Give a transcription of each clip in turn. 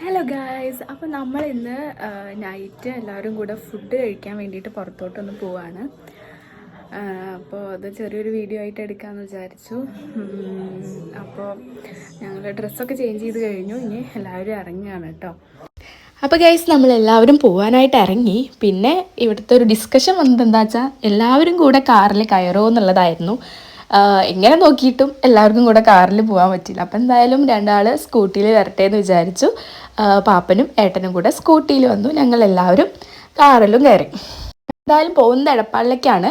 Hello guys അപ്പോൾ നമ്മൾ ഇന്ന് നൈറ്റ് എല്ലാവരും കൂടെ ഫുഡ് കഴിക്കാൻ വേണ്ടിയിട്ട് പുറത്തോട്ടൊന്ന് പോവാണ്. അപ്പോൾ അത് ചെറിയൊരു വീഡിയോ ആയിട്ട് എടുക്കാമെന്ന് വിചാരിച്ചു. അപ്പോൾ ഞങ്ങൾ ഡ്രസ്സൊക്കെ ചേഞ്ച് ചെയ്ത് കഴിഞ്ഞു. ഇനി എല്ലാവരും ഇറങ്ങുകയാണ് കേട്ടോ. അപ്പോൾ ഗൈസ് നമ്മൾ എല്ലാവരും പോകാനായിട്ട് ഇറങ്ങി. പിന്നെ ഇവിടുത്തെ ഒരു ഡിസ്കഷൻ വന്നത് എന്താ വെച്ചാൽ എല്ലാവരും കൂടെ കാറിൽ കയറുമോ എന്നുള്ളതായിരുന്നു. എങ്ങനെ നോക്കിയിട്ടും എല്ലാവർക്കും കൂടെ കാറിൽ പോകാൻ പറ്റില്ല അപ്പം എന്തായാലും രണ്ടാൾ സ്കൂട്ടിയിൽ വരട്ടെ എന്ന് വിചാരിച്ചു പാപ്പനും ഏട്ടനും കൂടെ സ്കൂട്ടിയിൽ വന്നു. ഞങ്ങൾ എല്ലാവരും കാറിലും കയറി. എന്തായാലും പോകുന്നത് എടപ്പാളിലേക്കാണ്.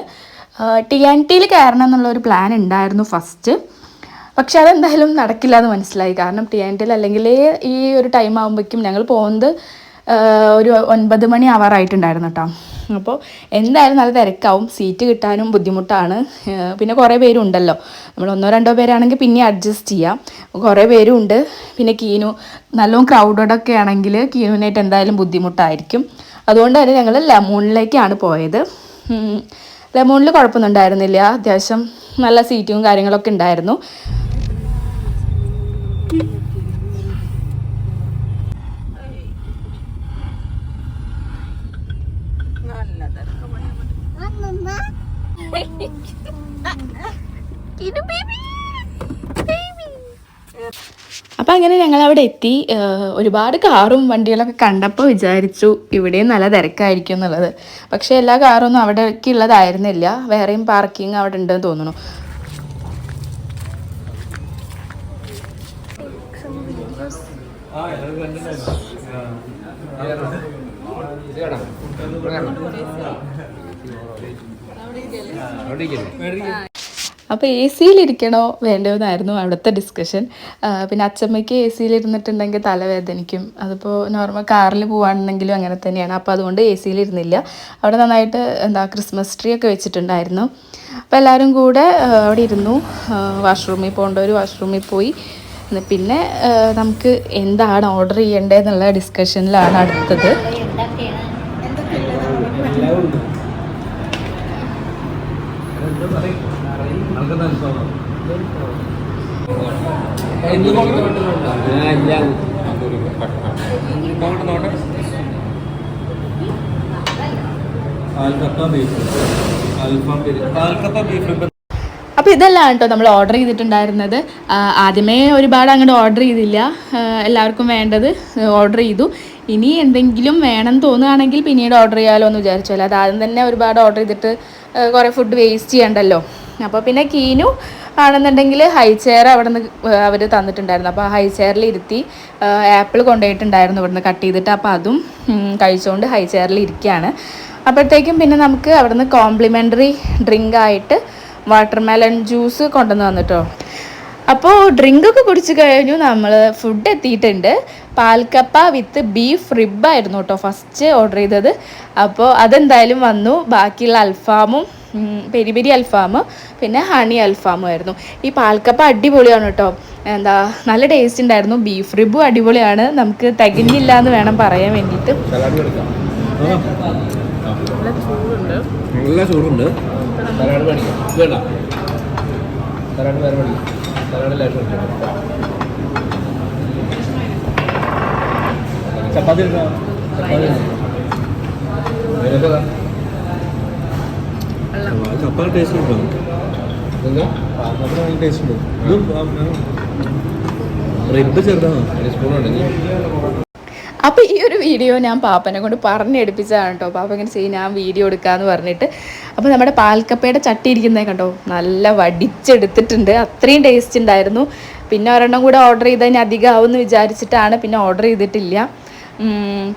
ടി ആൻ ടിയിൽ കയറണം എന്നുള്ളൊരു പ്ലാൻ ഉണ്ടായിരുന്നു ഫസ്റ്റ് പക്ഷെ അതെന്തായാലും നടക്കില്ല എന്ന് മനസ്സിലായി. കാരണം ടി ആൻ ടിയിൽ അല്ലെങ്കിൽ ഈ ഒരു ടൈം ആകുമ്പോഴേക്കും ഞങ്ങൾ പോകുന്നത് ഒരു ഒൻപത് മണി ആവാറായിട്ടുണ്ടായിരുന്നു കേട്ടോ അപ്പോൾ എന്തായാലും നല്ല തിരക്കാവും. സീറ്റ് കിട്ടാനും ബുദ്ധിമുട്ടാണ്. പിന്നെ കുറേ പേരുണ്ടല്ലോ. നമ്മൾ ഒന്നോ രണ്ടോ പേരാണെങ്കിൽ പിന്നെ അഡ്ജസ്റ്റ് ചെയ്യാം. കുറേ പേരുണ്ട്. പിന്നെ കീനു നല്ലോണം ക്രൗഡഡൊക്കെ ആണെങ്കിൽ കീനുവിനായിട്ട് എന്തായാലും ബുദ്ധിമുട്ടായിരിക്കും. അതുകൊണ്ട് തന്നെ ഞങ്ങൾ ലെമൂണിലേക്കാണ് പോയത്. ലെമൂണിൽ കുഴപ്പമൊന്നും ഉണ്ടായിരുന്നില്ല. അത്യാവശ്യം നല്ല സീറ്റും കാര്യങ്ങളൊക്കെ ഉണ്ടായിരുന്നു. അപ്പം അങ്ങനെ ഞങ്ങൾ അവിടെ എത്തി ഒരുപാട് കാറും വണ്ടികളൊക്കെ കണ്ടപ്പോൾ വിചാരിച്ചു ഇവിടെയും നല്ല തിരക്കായിരിക്കും എന്നുള്ളത്. പക്ഷേ എല്ലാ കാറൊന്നും അവിടേക്ക് ഉള്ളതായിരുന്നില്ല. വേറെയും പാർക്കിംഗ് അവിടെ ഉണ്ടെന്ന് തോന്നുന്നു. അപ്പോൾ എ സിയിലിരിക്കണോ വേണ്ടോ എന്നായിരുന്നു അവിടുത്തെ ഡിസ്കഷൻ പിന്നെ അച്ചമ്മയ്ക്ക് എ സിയിലിരുന്നിട്ടുണ്ടെങ്കിൽ തലവേദനിക്കും. അതിപ്പോൾ നോർമൽ കാറിൽ പോവാണെന്നെങ്കിലും അങ്ങനെ തന്നെയാണ്. അപ്പോൾ അതുകൊണ്ട് എ സിയിലിരുന്നില്ല. അവിടെ നന്നായിട്ട് എന്താ ക്രിസ്മസ് ട്രീ ഒക്കെ വെച്ചിട്ടുണ്ടായിരുന്നു. അപ്പോൾ എല്ലാവരും കൂടെ അവിടെ ഇരുന്നു. വാഷ്റൂമിൽ പോകേണ്ട ഒരു വാഷ്റൂമിൽ പോയി. പിന്നെ നമുക്ക് എന്താണ് ഓർഡർ ചെയ്യേണ്ടതെന്നുള്ള ഡിസ്കഷനിലാണ് അടുത്തത്. പാൽക്കപ്പ ബീഫ്. അൽഫാം ബീഫ്. പാൽക്കപ്പ ബീഫ്. അപ്പോൾ ഇതെല്ലാം കേട്ടോ നമ്മൾ ഓർഡർ ചെയ്തിട്ടുണ്ടായിരുന്നത്. ആദ്യമേ ഒരുപാട് അങ്ങോട്ട് ഓർഡർ ചെയ്തില്ല. എല്ലാവർക്കും വേണ്ടത് ഓർഡർ ചെയ്തു. ഇനി എന്തെങ്കിലും വേണം തോന്നുകയാണെങ്കിൽ പിന്നീട് ഓർഡർ ചെയ്യാമല്ലോ എന്ന് വിചാരിച്ചു. അല്ല അത് ആദ്യം തന്നെ ഒരുപാട് ഓർഡർ ചെയ്തിട്ട് ആ, കുറേ ഫുഡ് വേസ്റ്റ് ചെയ്യണ്ടല്ലോ. അപ്പോൾ പിന്നെ കീനു ആണെന്നുണ്ടെങ്കിൽ ഹൈ ചെയർ അവിടെ നിന്ന് അവർ തന്നിട്ടുണ്ടായിരുന്നു. അപ്പോൾ ഹൈ ചെയറിൽ ഇരുത്തി ആപ്പിൾ കൊണ്ടുപോയിട്ടുണ്ടായിരുന്നു ഇവിടുന്ന് കട്ട് ചെയ്തിട്ട്. അപ്പോൾ അതും കഴിച്ചുകൊണ്ട് ഹൈ ചെയറിൽ ഇരിക്കുകയാണ്. അപ്പോഴത്തേക്കും പിന്നെ നമുക്ക് അവിടുന്ന് കോംപ്ലിമെന്ററി ഡ്രിങ്ക് ആയിട്ട് വാട്ടർമെലൺ ജ്യൂസ് കൊണ്ടുവന്ന് വന്നിട്ടോ. അപ്പോൾ ഡ്രിങ്കൊക്കെ കുടിച്ച് കഴിഞ്ഞു. നമ്മൾ ഫുഡ് എത്തിയിട്ടുണ്ട്. പാൽക്കപ്പ വിത്ത് ബീഫ് റിബായിരുന്നു കേട്ടോ ഫസ്റ്റ് ഓർഡർ ചെയ്തത്. അപ്പോൾ അതെന്തായാലും വന്നു. ബാക്കിയുള്ള അൽഫാമും പെരി പെരി അൽഫാം പിന്നെ ഹണി അൽഫാമും ആയിരുന്നു. ഈ പാൽക്കപ്പ അടിപൊളിയാണ് കേട്ടോ എന്താ നല്ല ടേസ്റ്റ് ഉണ്ടായിരുന്നു. ബീഫ് റിബും അടിപൊളിയാണ്. നമുക്ക് തികഞ്ഞില്ല എന്ന് വേണം പറയാൻ വേണ്ടിയിട്ട്. നല്ല ചൂടുണ്ട്. തരാട് മേടിക്കാം വേണ്ട തരാട് വേറെ മേടിക്കാം സലാഡ് ലേശം ചപ്പാത്തി എടുക്കാം ചപ്പാത്തി. ചപ്പാത്തി ടേസ്റ്റ് ഉണ്ടോ. ടേസ്റ്റ് ഉണ്ട്. റിബ് ചെറുതാണ്? സ്പൂൺ ഉണ്ടെങ്കിൽ. അപ്പോൾ ഈ ഒരു വീഡിയോ ഞാൻ പാപ്പനെ കൊണ്ട് പറഞ്ഞെടുപ്പിച്ചതാണ് കേട്ടോ. പാപ്പ ഇങ്ങനെ ചെയ്യും ഞാൻ വീഡിയോ എടുക്കാമെന്ന് പറഞ്ഞിട്ട്. അപ്പോൾ നമ്മുടെ പാൽക്കപ്പയുടെ ചട്ടി ഇരിക്കുന്നത് കണ്ടോ? നല്ല വടിച്ചെടുത്തിട്ടുണ്ട്. അത്രയും ടേസ്റ്റ് ഉണ്ടായിരുന്നു. പിന്നെ ഒരെണ്ണം കൂടെ ഓർഡർ ചെയ്തതിന് അധികം ആവുമെന്ന് വിചാരിച്ചിട്ടാണ് പിന്നെ ഓർഡർ ചെയ്തിട്ടില്ല.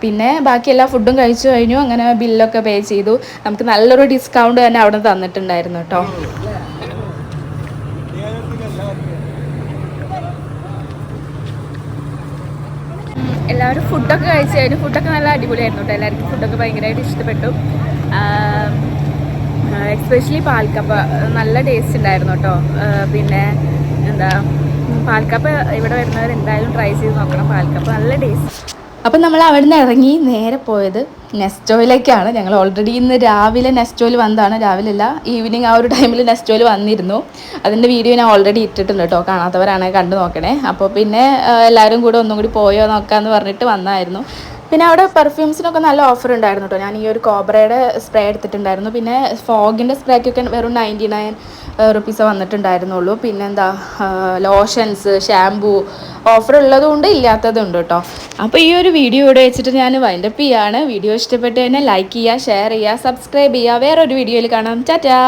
പിന്നെ ബാക്കി എല്ലാ ഫുഡും കഴിച്ചു കഴിഞ്ഞു. അങ്ങനെ ബില്ലൊക്കെ പേ ചെയ്തു. നമുക്ക് നല്ലൊരു ഡിസ്കൗണ്ട് തന്നെ അവിടെ തന്നിട്ടുണ്ടായിരുന്നു കേട്ടോ. എല്ലാവരും ഫുഡൊക്കെ കഴിച്ചു കഴിഞ്ഞു ഫുഡൊക്കെ നല്ല അടിപൊളിയായിരുന്നു കേട്ടോ. എല്ലാവർക്കും ഫുഡൊക്കെ ഭയങ്കരമായിട്ട് ഇഷ്ടപ്പെട്ടു. എക്സ്പെഷ്യലി പാൽക്കപ്പ. നല്ല ടേസ്റ്റ് ഉണ്ടായിരുന്നു കേട്ടോ. പിന്നെ എന്താ പാൽക്കപ്പ ഇവിടെ വരുന്നവർ എന്തായാലും ട്രൈ ചെയ്ത് നോക്കണം. പാൽക്കപ്പ നല്ല ടേസ്റ്റ് അപ്പം നമ്മൾ അവിടെ നിന്ന് ഇറങ്ങി നേരെ പോയത് നെസ്റ്റോയിലേക്കാണ്. ഞങ്ങൾ ഓൾറെഡി ഇന്ന് രാവിലെ നെസ്റ്റോയിൽ വന്നതാണ്. രാവിലെ അല്ല ഈവനിങ് ആ ഒരു ടൈമിൽ നെസ്റ്റോയിൽ വന്നിരുന്നു. അതിന്റെ വീഡിയോ ഞാൻ ഓൾറെഡി ഇട്ടിട്ടുണ്ട് കേട്ടോ കാണാത്തവരാണെങ്കിൽ കണ്ടു നോക്കണേ. അപ്പോൾ പിന്നെ എല്ലാവരും കൂടെ ഒന്നും കൂടി പോയോ നോക്കാമെന്ന് പറഞ്ഞിട്ട് വന്നായിരുന്നു. പിന്നെ അവിടെ പെർഫ്യൂംസിനൊക്കെ നല്ല ഓഫർ ഉണ്ടായിരുന്നു കേട്ടോ ഞാൻ ഈ ഒരു കോബ്രയുടെ സ്പ്രേ എടുത്തിട്ടുണ്ടായിരുന്നു. പിന്നെ ഫോഗിന്റെ സ്പ്രേക്കൊക്കെ വെറും നയന്റി നയൻ റുപ്പീസ് വന്നിട്ടുണ്ടായിരുന്നുള്ളൂ. പിന്നെ എന്താ ലോഷൻസ് ഷാംപൂ ഓഫർ ഉള്ളതുകൊണ്ട് ഇല്ലാത്തതുണ്ട് കേട്ടോ അപ്പോൾ ഈ ഒരു വീഡിയോ ഇവിടെ വെച്ചിട്ട് ഞാൻ വൈൻഡപ്പ് ചെയ്യാണ്. വീഡിയോ ഇഷ്ടപ്പെട്ട് തന്നെ ലൈക്ക് ചെയ്യുക ഷെയർ ചെയ്യുക സബ്സ്ക്രൈബ് ചെയ്യുക. വേറൊരു വീഡിയോയിൽ കാണാം. ടാറ്റാ!